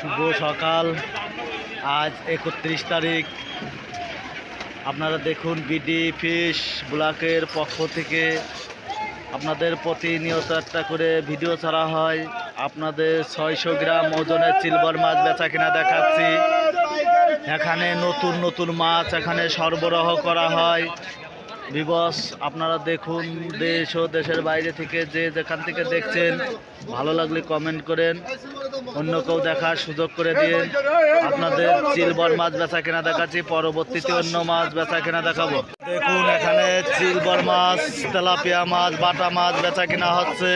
শুভ সকাল। আজ একত্রিশ তারিখ। আপনারা দেখুন বিডি ফিশ ব্লকের পক্ষ থেকে আপনাদের প্রতিনিয়ত একটা করে ভিডিও ছাড়া হয়। আপনাদের ছয়শো গ্রাম ওজনের সিলভার মাছ বেচা কিনা দেখাচ্ছি। এখানে নতুন নতুন মাছ এখানে সরবরাহ করা হয়। বিবস, আপনারা দেখুন দেশ ও দেশের বাইরে থেকে যে যেখান থেকে দেখছেন, ভালো লাগলে কমেন্ট করেন। অন্য কেউ দেখার সুযোগ করে দিয়ে আপনাদের চিলবর মাছ বেচা কেনা দেখাচ্ছি পরবর্তীতে অন্য মাছ বেচা কেনা দেখাবো। দেখুন এখানে চিলবর মাছ তেলাপিয়া মাছ বাটা মাছ বেচা কেনা হচ্ছে।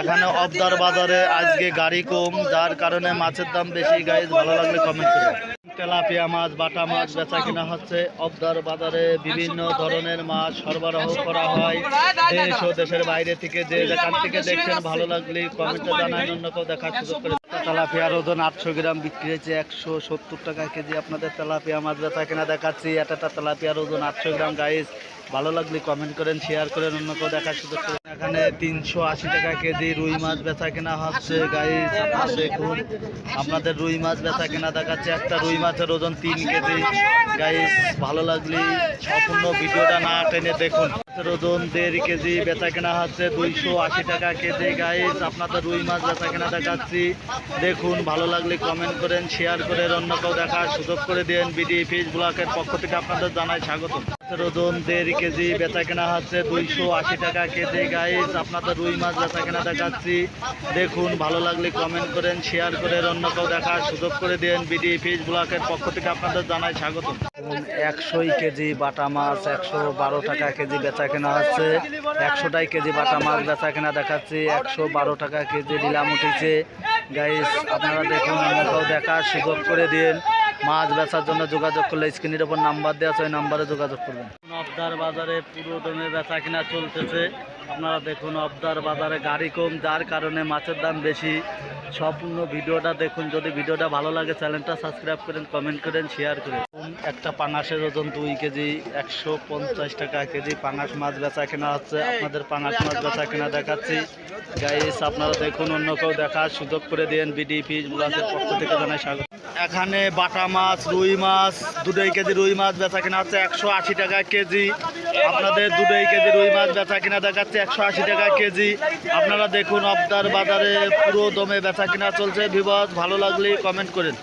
এখানে অবদার বাজারে আজকে গাড়ি কম যার কারণে মাছের দাম বেশি। গাইজ ভালো লাগলে কমেন্ট করুন তেলাপিয়া মাছ, বাটা মাছ বেচা কেনা হচ্ছে। অবদার বাজারে বিভিন্ন ধরনের মাছ সরবরাহ করা হয়। দেশ ও দেশের বাইরে থেকে যে যেখান থেকে দেখছেন, ভালো লাগলে কমেন্টে জানান অন্য কেউ দেখার সুযোগ করে তেলাপিয়ার ওজন আটশো গ্রাম, বিক্রি হয়েছে একশো সত্তর টাকা কেজি। আপনাদের তেলাপিয়া মাছ বেচা কেনা দেখাচ্ছি। একটা তেলাপিয়ার ওজন আটশো গ্রাম গাইজ ভালো লাগলে কমেন্ট করেন শেয়ার করেন অন্য কেউ দেখার সুযোগ এখানে তিনশো আশি টাকা কেজি রুই মাছ বেচা কেনা হচ্ছে গাইজ আপনারা দেখুন, আপনাদের রুই মাছ বেচা কেনা দেখাচ্ছে, একটা রুই মাছের ওজন তিন কেজি। গাইজ ভালো লাগলে সম্পূর্ণ ভিডিওটা না টেনে দেখুন। ওজন দেড় কেজি বেচা কেনা হচ্ছে, দুইশো আশি টাকা কেজি। গাইজ আপনাদের রুই মাছ বেচা কেনা দেখাচ্ছি। দেখুন, ভালো লাগলে কমেন্ট করেন শেয়ার করেন, অন্য কেউ দেখার সুযোগ করে দেন বিডি ফিশ ব্লকের পক্ষ থেকে আপনাদের জানাই স্বাগত ওজন দেড় কেজি বেচা কেনা হচ্ছে দুইশো আশি টাকা কেজি গাইজ আপনাদের রুই মাছ বেচা কেনা দেখাচ্ছি। দেখুন, ভালো লাগলে কমেন্ট করেন শেয়ার করেন, অন্য কেউ দেখার সুযোগ করে দিন। বিডি ফিশ ব্লকের পক্ষ থেকে আপনাদের জানাই স্বাগত একশোই কেজি বাটা মাছ, একশো বারো টাকা কেজি বেচা কেনা হচ্ছে। একশোটাই কেজি বাটা মাছ বেচা কেনা দেখাচ্ছি, একশো বারো টাকা কেজি নিলাম উঠেছে। গাইস আপনারা দেখুন, অন্য কেউ দেখার সুযোগ করে দিন। মাছ বেচার জন্য যোগাযোগ করলে স্ক্রিনের ওপর নাম্বার দেওয়া আছে, ওই নাম্বারে যোগাযোগ করবেন। অবদার বাজারে পুরো দমে বেচা কিনা চলতেছে। আপনারা দেখুন অবদার বাজারে গাড়ি কম, যার কারণে মাছের দাম বেশি। সম্পূর্ণ ভিডিওটা দেখুন, যদি ভিডিওটা ভালো লাগে চ্যানেলটা সাবস্ক্রাইব করেন, কমেন্ট করেন শেয়ার করেন। একটা পাঙাশের ওজন দুই কেজি, একশো পঞ্চাশ টাকা কেজি। পাঙাশ মাছ বেচা কেনা হচ্ছে, আপনাদের পাঙাশ মাছ বেচা কেনা দেখাচ্ছি। গাইস আপনারা দেখুন, অন্য কেউ দেখার সুযোগ করে দিন বিডি ফিশ ব্লকের পক্ষ থেকে জানাই স্বাগত। এখানে বাটা মাছ, রুই মাছ, দুটোই কেজি রুই মাছ বেচা কিনা হচ্ছে একশো আশি টাকা কেজি। আপনাদের দুটোই কেজি রুই মাছ বেচা কিনা দেখাচ্ছে একশো আশি টাকা কেজি। আপনারা দেখুন আপনার বাজারে পুরো দমে বেচা কিনা চলছে। বিবাদ ভালো লাগলে কমেন্ট করেন।